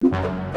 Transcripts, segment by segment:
you.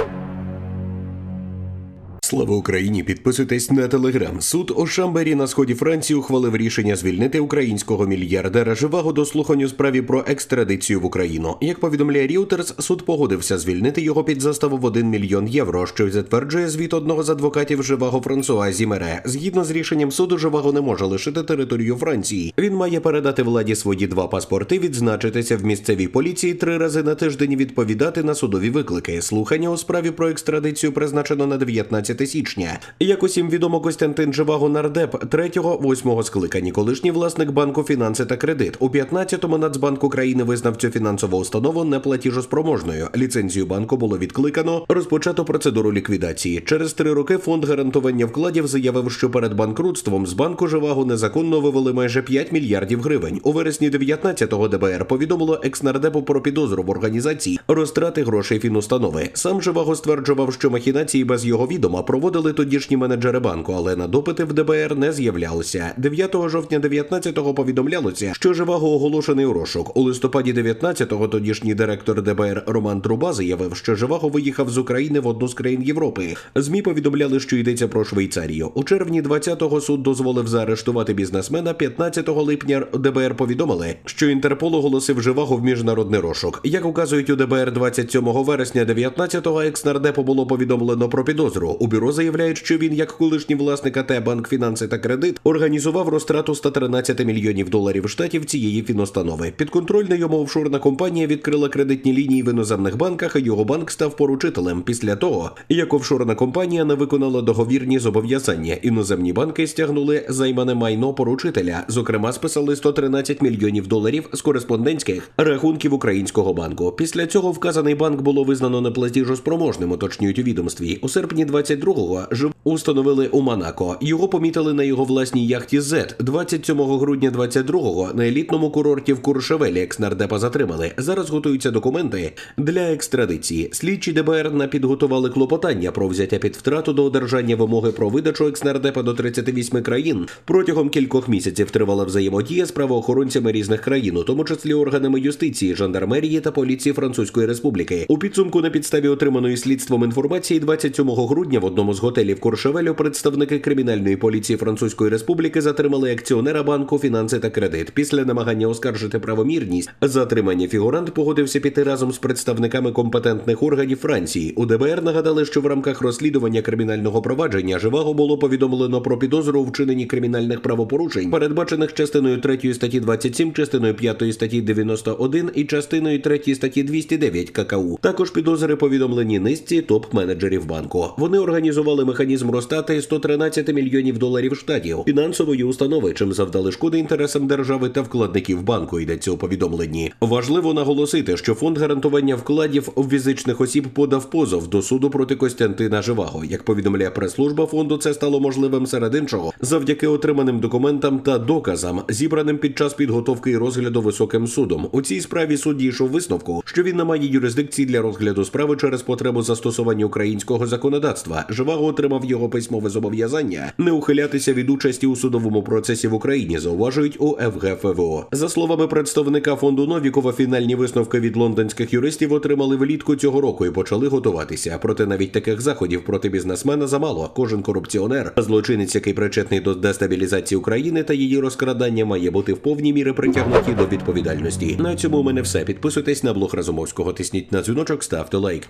Слава Україні! Підписуйтесь на телеграм. Суд у Шамбері на сході Франції ухвалив рішення звільнити українського мільярдера Живаго до слухань у справі про екстрадицію в Україну. Як повідомляє Reuters, суд погодився звільнити його під заставу в 1 мільйон євро, що й затверджує звіт одного з адвокатів Живаго Франсуа Зімере. Згідно з рішенням суду, Живаго не може лишити територію Франції. Він має передати владі свої два паспорти, відзначитися в місцевій поліції три рази на тиждень, відповідати на судові виклики. Слухання у справі про екстрадицію призначено на 19 січня. Як усім відомо, Костянтин Живаго нардеп 3-8 скликані, колишній власник банку фінанси та кредит. У 15-му Нацбанк України визнав цю фінансову установу неплатіжоспроможною. Ліцензію банку було відкликано. Розпочато процедуру ліквідації. Через три роки фонд гарантування вкладів заявив, що перед банкрутством з банку Живаго незаконно вивели майже 5 мільярдів гривень. У вересні 19-го ДБР повідомило екснардепу про підозру в організації розтрати грошей фінустанови. Сам Живаго стверджував, що махінації без його відома проводили тодішні менеджери банку, але на допити в ДБР не з'являлися. 9 жовтня 19-го повідомлялося, що Живаго оголошений у розшук. У листопаді 19-го тодішній директор ДБР Роман Труба заявив, що Живаго виїхав з України в одну з країн Європи. Змі повідомляли, що йдеться про Швейцарію. У червні 20-го суд дозволив заарештувати бізнесмена. 15 липня ДБР повідомили, що Інтерпол оголосив Живаго в міжнародний розшук. Як указують у ДБР 27 вересня 19-го, екснардепу було повідомлено про підозру. У бюро бюро заявляють, що він, як колишній власник АТ банк фінанси та кредит, організував розтрату 113 мільйонів доларів штатів цієї фіностанови. Підконтрольна йому офшорна компанія відкрила кредитні лінії в іноземних банках. а Його банк став поручителем після того, як офшорна компанія не виконала договірні зобов'язання. Іноземні банки стягнули займане майно поручителя, зокрема, списали 113 мільйонів доларів з кореспондентських рахунків українського банку. Після цього вказаний банк було визнано неплатіжоспроможним, уточнюють у відомстві. У серпні 2022 2002-го установили у Монако. Його помітили на його власній яхті Z. 27 грудня 22-го на елітному курорті в Куршевелі екснардепа затримали. Зараз готуються документи для екстрадиції. Слідчі ДБР на підготували клопотання про взяття під втрату до одержання вимоги про видачу екснардепа до 38 країн. Протягом кількох місяців тривала взаємодія з правоохоронцями різних країн, у тому числі органами юстиції, жандармерії та поліції Французької Республіки. У підсумку на підставі отриманої слідством інформації 27 грудня в одному з готелів Куршевелю представники кримінальної поліції Французької Республіки затримали акціонера банку фінанси та кредит. Після намагання оскаржити правомірність затримання фігурант погодився піти разом з представниками компетентних органів Франції. У ДБР нагадали, що в рамках розслідування кримінального провадження Живаго було повідомлено про підозру у вчиненні кримінальних правопорушень, передбачених частиною 3 статті 27, частиною 5 статті 91 і частиною 3 статті 209 ККУ. Також підозри повідомлені низці топ-менеджерів банку. Вони організували механізм розтати 113 мільйонів доларів штатів фінансової установи, чим завдали шкоди інтересам держави та вкладників банку. Йдеться у повідомленні. Важливо наголосити, що фонд гарантування вкладів фізичних осіб подав позов до суду проти Костянтина Живаго. Як повідомляє прес-служба фонду, це стало можливим серед іншого завдяки отриманим документам та доказам, зібраним під час підготовки і розгляду високим судом. У цій справі суд дійшов висновку, що він не має юрисдикції для розгляду справи через потребу застосування українського законодавства. Живаго отримав його письмове зобов'язання не ухилятися від участі у судовому процесі в Україні. Зауважують у ФГФВО. За словами представника фонду Новікова, фінальні висновки від лондонських юристів отримали влітку цього року і почали готуватися. Проте навіть таких заходів проти бізнесмена замало. Кожен корупціонер, злочинець, який причетний до дестабілізації України та її розкрадання, має бути в повній мірі притягнуті до відповідальності. На цьому у мене все. Підписуйтесь на блог Разумовського, тисніть на дзвіночок, ставте лайк.